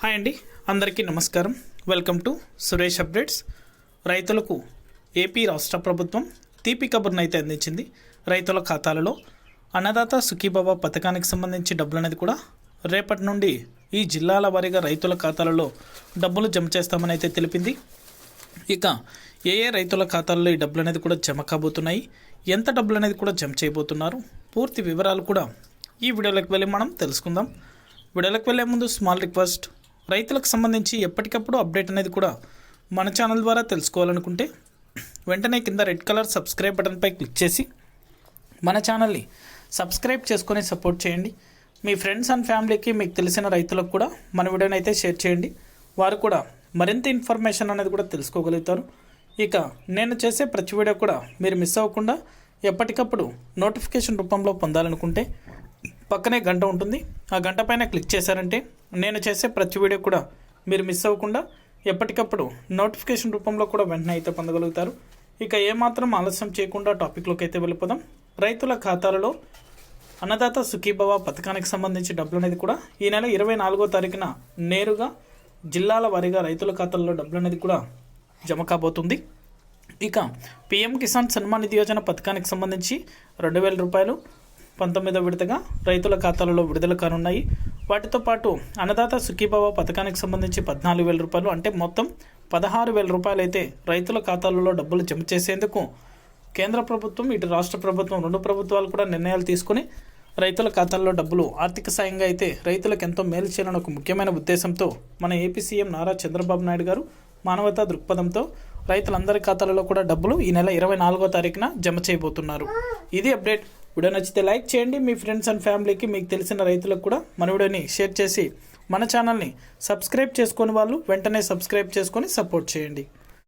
Hi అండి అందరికీ నమస్కారం. Welcome to Suresh updates. రైతులకు ఏపీ రాష్ట్ర ప్రభుత్వం తీపి కబుర్ను అయితే అందించింది. రైతుల ఖాతాలలో అన్నదాత సుఖీబాబా పథకానికి సంబంధించి డబ్బులు అనేది కూడా రేపటి నుండి ఈ జిల్లాల వారీగా రైతుల ఖాతాలలో డబ్బులు జమ చేస్తామని అయితే తెలిపింది. ఇక ఏ ఏ రైతుల ఖాతాల్లో ఈ డబ్బులు అనేది కూడా జమ కాబోతున్నాయి? ఎంత డబ్బులు అనేది కూడా జమ చేయబోతున్నారు? పూర్తి వివరాలు కూడా ఈ వీడియోలోకి వెళ్ళి మనం తెలుసుకుందాం. వీడియోలోకి వెళ్ళే ముందు స్మాల్ రిక్వెస్ట్ రైతులకు సంబంధించి ఎప్పటికప్పుడు అప్డేట్ అనేది కూడా మన ఛానల్ ద్వారా తెలుసుకోవాలనుకుంటే వెంటనే కింద రెడ్ కలర్ సబ్స్క్రైబ్ బటన్పై క్లిక్ చేసి మన ఛానల్ని సబ్స్క్రైబ్ చేసుకొని సపోర్ట్ చేయండి. మీ ఫ్రెండ్స్ అండ్ ఫ్యామిలీకి మీకు తెలిసిన రైతులకు కూడా మన వీడియోని అయితే షేర్ చేయండి. వారు కూడా మరింత ఇన్ఫర్మేషన్ అనేది కూడా తెలుసుకోగలుగుతారు. ఇక నేను చేసే ప్రతి వీడియో కూడా మీరు మిస్ అవ్వకుండా ఎప్పటికప్పుడు నోటిఫికేషన్ రూపంలో పొందాలనుకుంటే పక్కనే గంట ఉంటుంది. ఆ గంట పైన క్లిక్ చేశారంటే నేను చేసే ప్రతి వీడియో కూడా మీరు మిస్ అవ్వకుండా ఎప్పటికప్పుడు నోటిఫికేషన్ రూపంలో కూడా వెంటనే అయితే పొందగలుగుతారు. ఇక ఏమాత్రం ఆలస్యం చేయకుండా టాపిక్లోకి అయితే వెళ్ళిపోదాం. రైతుల ఖాతాలలో అన్నదాత సుఖీభవ పథకానికి సంబంధించి డబ్బులు అనేది కూడా ఈ నెల ఇరవై నాలుగో తారీఖున నేరుగా జిల్లాల వారీగా రైతుల ఖాతాల్లో డబ్బులు అనేది కూడా జమ కాబోతుంది. ఇక పిఎం కిసాన్ సన్మాన్ నిధి యోజన పథకానికి సంబంధించి రెండు వేల రూపాయలు పంతొమ్మిదో విడతగా రైతుల ఖాతాలలో విడుదల కానున్నాయి. వాటితో పాటు అన్నదాత సుఖీబాబా పథకానికి సంబంధించి పద్నాలుగు వేల రూపాయలు అంటే మొత్తం పదహారు వేల రూపాయలు అయితే రైతుల ఖాతాలలో డబ్బులు జమ చేసేందుకు కేంద్ర ప్రభుత్వం ఇటు రాష్ట్ర ప్రభుత్వం రెండు ప్రభుత్వాలు కూడా నిర్ణయాలు తీసుకుని రైతుల ఖాతాల్లో డబ్బులు ఆర్థిక సాయంగా అయితే రైతులకు ఎంతో మేలు చేయాలని ఒక ముఖ్యమైన ఉద్దేశంతో మన ఏపీ సీఎం నారా చంద్రబాబు నాయుడు గారు మానవతా దృక్పథంతో రైతులందరి ఖాతాలలో కూడా డబ్బులు ఈ నెల ఇరవై నాలుగో తారీఖున జమ చేయబోతున్నారు. ఇది అప్డేట్. వీడియో నచ్చితే లైక్ చేయండి. మీ ఫ్రెండ్స్ అండ్ ఫ్యామిలీకి మీకు తెలిసిన రైతులకు కూడా మన వీడియోని షేర్ చేసి మన ఛానల్ని సబ్స్క్రైబ్ చేసుకుని వాళ్ళు వెంటనే సబ్స్క్రైబ్ చేసుకొని సపోర్ట్ చేయండి.